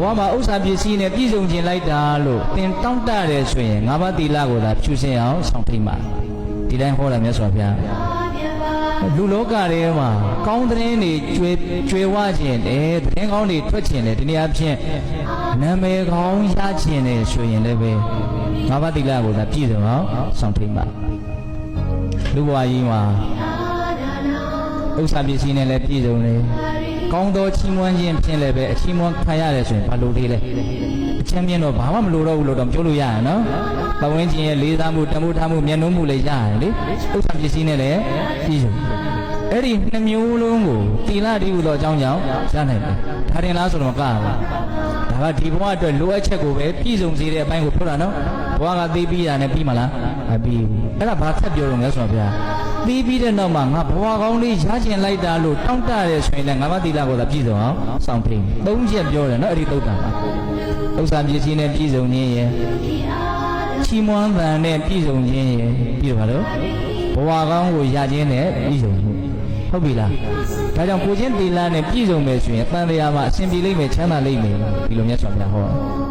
ဘဝမှာဥစ္စာပစ္စည်းနဲ့ပြည့်စုံခြင်းလိုက်တာလို့သင်တောင့်တတယ်ဆိုရင်ငါးပါးသီလကိုသာဖြူစင်အောင်ဆောင်ထိတ်ပါဒီတိုင်းဟောတာမြတ်စွာဘုရားလူလောကထဲမှာကောင်းသတင်းတွေကျွေကျွေဝခြင်းတယ်သတင်းကောင်းတွေထွက်ခြင်းတယ်ဒီနေ့အဖြစ်နာမည်ကောင်းရခြင်းတယ်ဆိုရင်လည်းပဲငါးပါးသီလကိုသာပြည့်စုံအောင်ဆောင်ထိတ်ပါလူဘဝကြီးမှာဥစ္စာပစ္စည်းနဲ့လည်းပြည့်စုံတယ် ကောင်းသောချီးမွမ်းခြင်းဖြင့်လည်းပဲအချီးမွမ်းခံရတယ်ဆိုရင်ဘာလို့လေးလဲအချမ်းမြင်တော့ဘာမှမလိုတော့ဘူးလို့တော့ပြောလို့ရရနော်ပဝင်းချင်းရဲ့လေးစားမှုတမှုထားမှုမျက်နှာမှုလည်းရတယ်လေဥစ္စာပစ္စည်းနဲ့လည်းပြည့်စုံအဲ့ဒီနှမျိုးလုံးကိုတီလာတိဟုသောအကြောင်းကြောင့်ရနိုင်တယ်ဒါရင်လားဆိုတော့ကပါဒါ ကဒီဘဝအတွက်လိုအပ်ချက်ကိုပဲပြည့်စုံစေတဲ့အပိုင်းကိုပြောတာနော်ဘဝကသိပြီးတာနဲ့ပြီးမလားမပြီးဘူးအဲ့ဒါဘာဆက်ပြောလို့လဲဆိုတော့ဗျာသိပြီးတဲ့နောက်မှာငါဘဝကောင်းလေးရကျင်လိုက်တာလို့တောင့်တရဲဆိုရင်လည်းငါမတိလာကိုသာပြည့်စုံအောင်စောင့်ထိန်သုံးချက်ပြောတယ်နော်အဲ့ဒီသုတ်တံမှာဥစ္စာပစ္စည်းနဲ့ပြည့်စုံခြင်းရဲ့ချီးမွမ်းသံနဲ့ပြည့်စုံခြင်းရဲ့ပြီးတော့ဘာလို့ဘဝကောင်းကိုရခြင်းနဲ့ပြည့်စုံမှု ဟုတ်ပြီလားဒါကြောင့်ကိုချင်းတီလာနဲ့ပြည့်စုံမယ်ဆိုရင်တန်တရားမှာအစဉ်ပြေလိမ့်မယ်ချမ်းသာလိမ့်မယ်ဒီလိုမြတ်စွာဘုရားဟော